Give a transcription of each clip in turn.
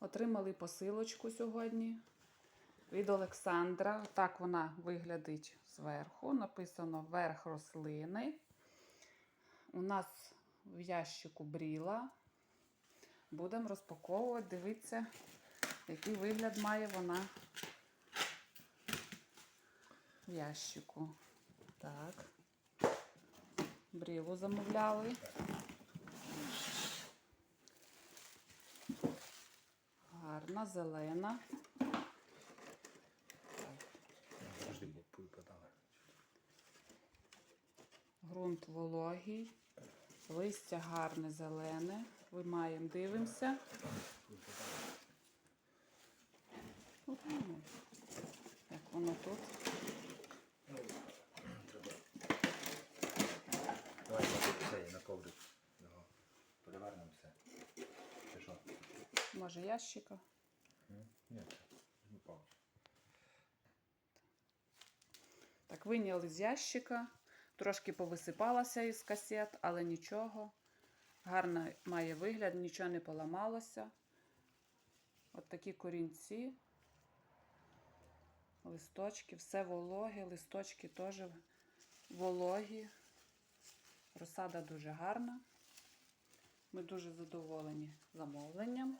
Отримали посилочку сьогодні від Олександра. Так вона виглядить зверху. Написано верх рослини. У нас в ящику бріла. Будемо розпаковувати, дивитися, який вигляд має вона в ящику. Так. Брілу замовляли. Гарна, зелена. Завжди випадали. Грунт вологий, листя гарне зелене. Виймаємо, дивимося. Як воно тут? Треба. Давай на коврик перевернемо все. Може ящика? Ні, візьми паузу. Так, вийняли з ящика. Трошки повисипалася із касет, але нічого. Гарно має вигляд, нічого не поламалося. От такі корінці, листочки, все вологе, листочки теж вологі. Розсада дуже гарна. Ми дуже задоволені замовленням.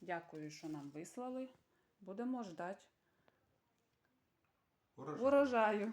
Дякую, що нам вислали. Будемо ждати урожаю.